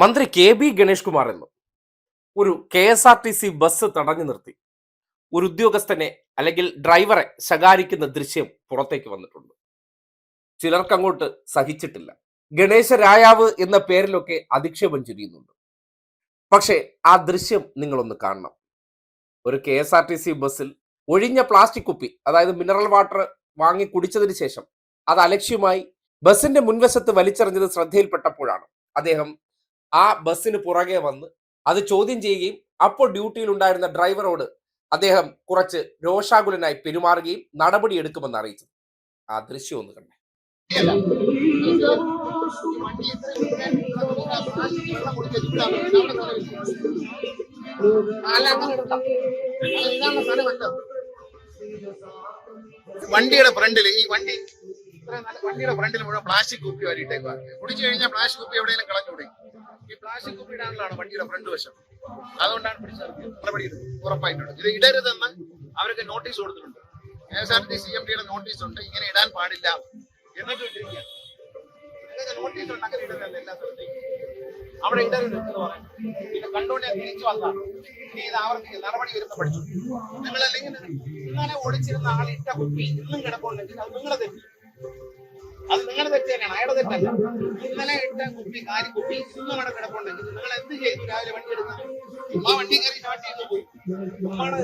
മന്ത്രി K B Ganesh Kumar എന്നും ഒരു K S R T C bus തടഞ്ഞു നിർത്തി. ഒരു ഉദ്യോഗസ്ഥനെ അല്ലെങ്കിൽ ഡ്രൈവറെ ശകാരിക്കുന്ന ദൃശ്യം പുറത്തേക്ക് വന്നിട്ടുണ്ട്. ചിലർക്ക് അങ്ങോട്ട് സഹിച്ചിട്ടില്ല. ഗണേശ രായാവ് എന്ന പേരിലൊക്കെ അധിക്ഷേപം ചുരിയുന്നുണ്ട്. പക്ഷേ ആ ദൃശ്യം നിങ്ങളൊന്ന് കാണണം. ഒരു K S R T C ബസ്സിൽ ഒഴിഞ്ഞ പ്ലാസ്റ്റിക് കുപ്പി അതായത് മിനറൽ വാട്ടർ വാങ്ങി കുടിച്ചതിന് ശേഷം അത് അലക്ഷ്യമായി ബസിന്റെ മുൻവശത്ത് വലിച്ചെറിഞ്ഞത് ശ്രദ്ധയിൽപ്പെട്ടപ്പോഴാണ്. അദ്ദേഹം ആ ബസ്സിന് പുറകെ വന്ന് അത് ചോദ്യം ചെയ്യുകയും അപ്പോൾ ഡ്യൂട്ടിയിൽ ഉണ്ടായിരുന്ന ഡ്രൈവറോട് അദ്ദേഹം കുറച്ച് രോഷാകുലനായി പെരുമാറുകയും നടപടി എടുക്കുമെന്ന് അറിയിച്ചു. ആ ദൃശ്യം ഒന്ന് കണ്ടേ. വണ്ടിയുടെ ഫ്രണ്ടിൽ ഈ വണ്ടി ഇത്രയും വണ്ടിയുടെ ഫ്രണ്ടിൽ മുഴുവൻ പ്ലാസ്റ്റിക് കുപ്പി വരിയിട്ടേക്കുക കുടിച്ചു കഴിഞ്ഞാൽ പ്ലാസ്റ്റിക് കുപ്പി എവിടെയെങ്കിലും കളഞ്ഞുകൂടെ ഈ പ്ലാസ്റ്റിക് കുപ്പി ഇടാനുള്ളതാണ് വണ്ടിയുടെ ഫ്രണ്ട് വശം. അതുകൊണ്ടാണ് പിടിച്ചത്. നടപടി ഉറപ്പായിട്ടുണ്ട്. ഇത് ഇടരുതെന്ന് അവർക്ക് നോട്ടീസ് കൊടുത്തിട്ടുണ്ട്. K S R T C M ഡിയുടെ നോട്ടീസ് ഉണ്ട്. ഇങ്ങനെ ഇടാൻ പാടില്ല എന്നിട്ട് ഇട്ടിരിക്കുക നോട്ടീസ് ഉണ്ട് അങ്ങനെ ഇടുന്നതല്ല എല്ലാ സ്ഥലത്തേക്കും. അവിടെ ഇടരുത് എന്ന് പറയും പിന്നെ കണ്ടുകൊണ്ട് തിരിച്ചു വന്നാൽ ഇനി ഇത് ആവർത്തിക്കും നടപടി വരുന്ന പഠിച്ചു. നിങ്ങൾ അല്ലെങ്കിൽ ഇന്നലെ ഓടിച്ചിരുന്ന ആൾ ഇട്ട കുപ്പി ഇന്നും കിടപ്പുണ്ടെങ്കിൽ അത് നിങ്ങളെ തെറ്റി. അത് നിങ്ങളുടെ തെറ്റ് അയാളുടെ തെറ്റല്ല. ഇന്നലെ ഇട്ട കുപ്പി കാരി കുപ്പി ഇന്നും അവിടെ കിടപ്പുണ്ടെങ്കിൽ നിങ്ങൾ എന്ത് ചെയ്തു? രാവിലെ വണ്ടി എടുക്കുന്നത് ഉമ്മ വണ്ടി കയറി സ്റ്റാർട്ട് ചെയ്ത് പോയി.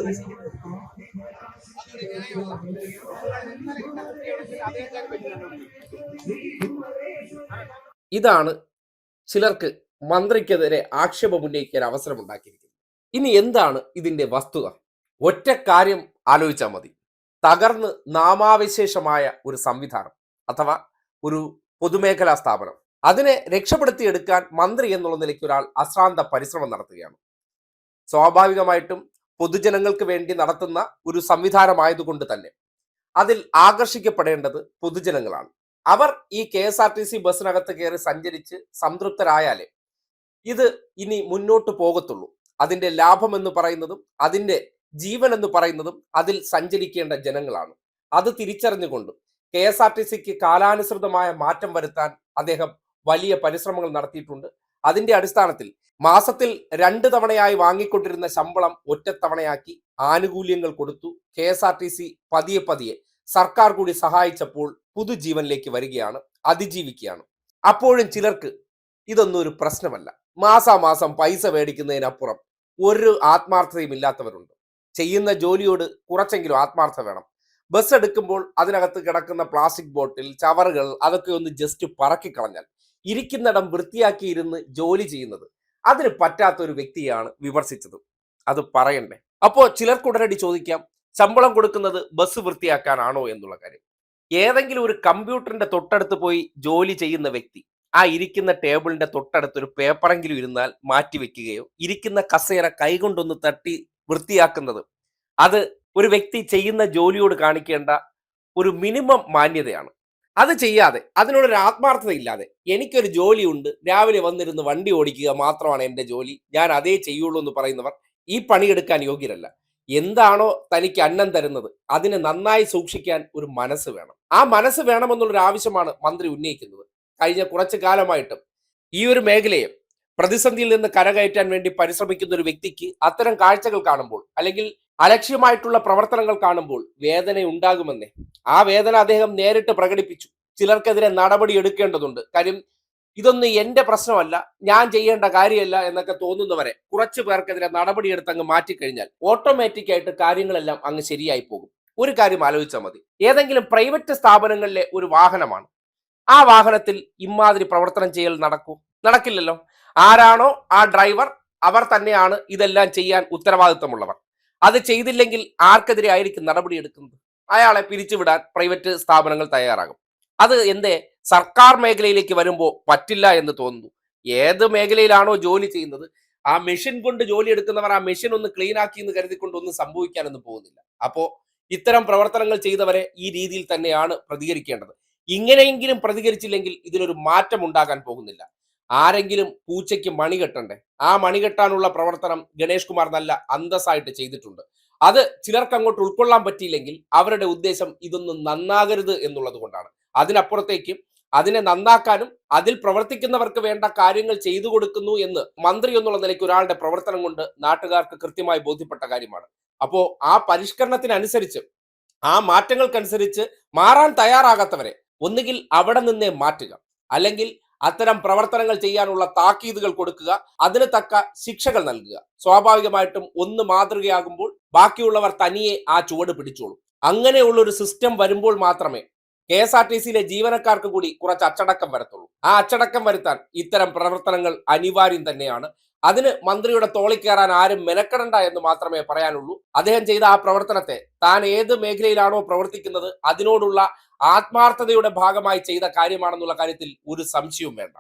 നശിക്കുന്നത് അതൊരു നിങ്ങൾ ഇതാണ് ചിലർക്ക് മന്ത്രിക്കെതിരെ ആക്ഷേപം ഉന്നയിക്കാൻ അവസരം ഉണ്ടാക്കിയിരിക്കുന്നത്. ഇനി എന്താണ് ഇതിന്റെ വസ്തുത? ഒറ്റ കാര്യം ആലോചിച്ചാൽ മതി. തകർന്ന് നാമാവിശേഷമായ ഒരു സംവിധാനം അഥവാ ഒരു പൊതുമേഖലാ സ്ഥാപനം. അതിനെ രക്ഷപ്പെടുത്തിയെടുക്കാൻ മന്ത്രി എന്നുള്ള നിലയ്ക്ക് ഒരാൾ അശ്രാന്ത പരിശ്രമം നടത്തുകയാണ്. സ്വാഭാവികമായിട്ടും പൊതുജനങ്ങൾക്ക് വേണ്ടി നടത്തുന്ന ഒരു സംവിധാനമായതുകൊണ്ട് തന്നെ അതിൽ ആകർഷിക്കപ്പെടേണ്ടത് പൊതുജനങ്ങളാണ്. അവർ ഈ K S R T C ബസ്സിനകത്ത് കയറി സഞ്ചരിച്ച് സംതൃപ്തരായാലേ ഇത് ഇനി മുന്നോട്ട് പോകത്തുള്ളൂ. അതിന്റെ ലാഭം എന്ന് പറയുന്നതും അതിന്റെ ജീവൻ എന്ന് പറയുന്നതും അതിൽ സഞ്ചരിക്കേണ്ട ജനങ്ങളാണ്. അത് തിരിച്ചറിഞ്ഞുകൊണ്ട് കെ എസ് ആർ ടി സിക്ക് കാലാനുസൃതമായ മാറ്റം വരുത്താൻ അദ്ദേഹം വലിയ പരിശ്രമങ്ങൾ നടത്തിയിട്ടുണ്ട്. അതിന്റെ അടിസ്ഥാനത്തിൽ മാസത്തിൽ രണ്ട് തവണയായി വാങ്ങിക്കൊണ്ടിരുന്ന ശമ്പളം ഒറ്റത്തവണയാക്കി ആനുകൂല്യങ്ങൾ കൊടുത്തു. K S R T C പതിയെ പതിയെ സർക്കാർ കൂടി സഹായിച്ചപ്പോൾ പുതുജീവനിലേക്ക് വരികയാണ് അതിജീവിക്കുകയാണ്. അപ്പോഴും ചിലർക്ക് ഇതൊന്നും ഒരു പ്രശ്നമല്ല. മാസാമാസം പൈസ മേടിക്കുന്നതിനപ്പുറം ഒരു ആത്മാർത്ഥതയും ഇല്ലാത്തവരുണ്ട്. ചെയ്യുന്ന ജോലിയോട് കുറച്ചെങ്കിലും ആത്മാർത്ഥ വേണം. ബസ് എടുക്കുമ്പോൾ അതിനകത്ത് കിടക്കുന്ന പ്ലാസ്റ്റിക് ബോട്ടിൽ ചവറുകൾ അതൊക്കെ ഒന്ന് ജസ്റ്റ് പറക്കി കളഞ്ഞാൽ ഇരിക്കുന്നിടം വൃത്തിയാക്കി ഇരുന്ന് ജോലി ചെയ്യുന്നത് അതിന് പറ്റാത്ത ഒരു വ്യക്തിയാണ് വിമർശിച്ചത്. അത് പറയണ്ടേ? അപ്പോൾ ചിലർക്കുടനടി ചോദിക്കാം ശമ്പളം കൊടുക്കുന്നത് ബസ് വൃത്തിയാക്കാനാണോ എന്നുള്ള കാര്യം. ഏതെങ്കിലും ഒരു കമ്പ്യൂട്ടറിന്റെ തൊട്ടടുത്ത് പോയി ജോലി ചെയ്യുന്ന വ്യക്തി ആ ഇരിക്കുന്ന ടേബിളിന്റെ തൊട്ടടുത്ത് ഒരു പേപ്പറെങ്കിലും ഇരുന്നാൽ മാറ്റി വെക്കുകയോ ഇരിക്കുന്ന കസേര കൈകൊണ്ടൊന്ന് തട്ടി വൃത്തിയാക്കുന്നത്. അത് ഒരു വ്യക്തി ചെയ്യുന്ന ജോലിയോട് കാണിക്കേണ്ട ഒരു മിനിമം മാന്യതയാണ്. അത് ചെയ്യാതെ അതിനോടൊരു ആത്മാർത്ഥത ഇല്ലാതെ എനിക്കൊരു ജോലിയുണ്ട് രാവിലെ വന്നിരുന്ന് വണ്ടി ഓടിക്കുക മാത്രമാണ് എന്റെ ജോലി ഞാൻ അതേ ചെയ്യുള്ളൂ എന്ന് പറയുന്നവർ ഈ പണിയെടുക്കാൻ യോഗ്യരല്ല. എന്താണോ തനിക്ക് അന്നം തരുന്നത് അതിനെ നന്നായി സൂക്ഷിക്കാൻ ഒരു മനസ്സ് വേണം. ആ മനസ്സ് വേണമെന്നുള്ളൊരു ആവശ്യമാണ് മന്ത്രി ഉന്നയിക്കുന്നത്. കഴിഞ്ഞ കുറച്ചു കാലമായിട്ടും ഈ ഒരു മേഖലയെ പ്രതിസന്ധിയിൽ നിന്ന് കരകയറ്റാൻ വേണ്ടി പരിശ്രമിക്കുന്ന ഒരു വ്യക്തിക്ക് അത്തരം കാഴ്ചകൾ കാണുമ്പോൾ അല്ലെങ്കിൽ അലക്ഷ്യമായിട്ടുള്ള പ്രവർത്തനങ്ങൾ കാണുമ്പോൾ വേദന ഉണ്ടാകുമെന്നേ. ആ വേദന അദ്ദേഹം നേരിട്ട് പ്രകടിപ്പിച്ചു. ചിലർക്കെതിരെ നടപടി എടുക്കേണ്ടതുണ്ട്. കാര്യം ഇതൊന്നും എന്റെ പ്രശ്നമല്ല. ഞാൻ ചെയ്യേണ്ട കാര്യമല്ല എന്നൊക്കെ തോന്നുന്നവരെ കുറച്ചു പേർക്കെതിരെ നടപടിയെടുത്ത് അങ്ങ് മാറ്റിക്കഴിഞ്ഞാൽ ഓട്ടോമാറ്റിക് ആയിട്ട് കാര്യങ്ങളെല്ലാം അങ്ങ് ശരിയായി പോകും. ഒരു കാര്യം ആലോചിച്ചാൽ മതി. ഏതെങ്കിലും പ്രൈവറ്റ് സ്ഥാപനങ്ങളിലെ ഒരു വാഹനമാണ്. ആ വാഹനത്തിൽ ഇമാതിരി പ്രവർത്തനം ചെയ്യൽ നടക്കൂ. നടക്കില്ലല്ലോ. ആരാണോ ആ ഡ്രൈവർ അവർ തന്നെയാണ് ഇതെല്ലാം ചെയ്യാൻ ഉത്തരവാദിത്തമുള്ളവർ. അത് ചെയ്തില്ലെങ്കിൽ ആർക്കെതിരെ ആയിരിക്കും നടപടി എടുക്കുന്നത് അയാളെ പിരിച്ചുവിടാൻ പ്രൈവറ്റ് സ്ഥാപനങ്ങൾ തയ്യാറാകും. അത് എന്തേ? സർക്കാർ മേഖലയിലേക്ക് വരുമ്പോൾ പറ്റില്ല എന്ന് തോന്നുന്നു. ഏത് മേഖലയിലാണോ ജോലി ചെയ്യുന്നത് ആ മെഷീൻ കൊണ്ട് ജോലി എടുക്കുന്നവർ ആ മെഷീൻ ഒന്ന് ക്ലീൻ ആക്കി എന്ന് കരുതിക്കൊണ്ട് ഒന്നും സംഭവിക്കാനൊന്നും പോകുന്നില്ല. അപ്പോ ഇത്തരം പ്രവർത്തനങ്ങൾ ചെയ്തവരെ ഈ രീതിയിൽ തന്നെയാണ് പ്രതികരിക്കേണ്ടത്. ഇങ്ങനെയെങ്കിലും പ്രതികരിച്ചില്ലെങ്കിൽ ഇതിനൊരു മാറ്റം ഉണ്ടാകാൻ പോകുന്നില്ല. ആരെങ്കിലും പൂച്ചയ്ക്ക് മണി കെട്ടണ്ടേ? ആ മണി കെട്ടാനുള്ള പ്രവർത്തനം ഗണേഷ് കുമാർ നല്ല അന്തസ്സായിട്ട് ചെയ്തിട്ടുണ്ട്. അത് ചിലർക്ക് അങ്ങോട്ട് ഉൾക്കൊള്ളാൻ പറ്റിയില്ലെങ്കിൽ അവരുടെ ഉദ്ദേശം ഇതൊന്നും നന്നാകരുത് എന്നുള്ളത് കൊണ്ടാണ്. അതിനപ്പുറത്തേക്ക് അതിനെ നന്നാക്കാനും അതിൽ പ്രവർത്തിക്കുന്നവർക്ക് വേണ്ട കാര്യങ്ങൾ ചെയ്തു കൊടുക്കുന്നു എന്ന് മന്ത്രി എന്നുള്ള നിലയ്ക്ക് ഒരാളുടെ പ്രവർത്തനം കൊണ്ട് നാട്ടുകാർക്ക് കൃത്യമായി ബോധ്യപ്പെട്ട കാര്യമാണ്. അപ്പോ ആ പരിഷ്കരണത്തിനനുസരിച്ച് ആ മാറ്റങ്ങൾക്കനുസരിച്ച് മാറാൻ തയ്യാറാകാത്തവരെ ഒന്നുകിൽ അവിടെ നിന്നേ മാറ്റുക അല്ലെങ്കിൽ അത്തരം പ്രവർത്തനങ്ങൾ ചെയ്യാനുള്ള താക്കീതുകൾ കൊടുക്കുക അതിന് തക്ക ശിക്ഷകൾ നൽകുക. സ്വാഭാവികമായിട്ടും ഒന്ന് മാതൃകയാകുമ്പോൾ ബാക്കിയുള്ളവർ തനിയെ ആ ചുവട് പിടിച്ചോളും. അങ്ങനെയുള്ള ഒരു സിസ്റ്റം വരുമ്പോൾ മാത്രമേ കെ എസ് ആർ ടി സിയിലെ ജീവനക്കാർക്ക് കൂടി കുറച്ച് അച്ചടക്കം വരത്തുള്ളൂ. ആ അച്ചടക്കം വരുത്താൻ ഇത്തരം പ്രവർത്തനങ്ങൾ അനിവാര്യം തന്നെയാണ്. അതിന് മന്ത്രിയുടെ തോളി കയറാൻ ആരും മെനക്കെടണ്ട എന്ന് മാത്രമേ പറയാനുള്ളൂ. അദ്ദേഹം ചെയ്ത ആ പ്രവർത്തനത്തെ താൻ ഏത് മേഖലയിലാണോ പ്രവർത്തിക്കുന്നത് അതിനോടുള്ള ആത്മാർത്ഥതയുടെ ഭാഗമായി ചെയ്ത കാര്യമാണെന്നുള്ള കാര്യത്തിൽ ഒരു സംശയവും വേണ്ട.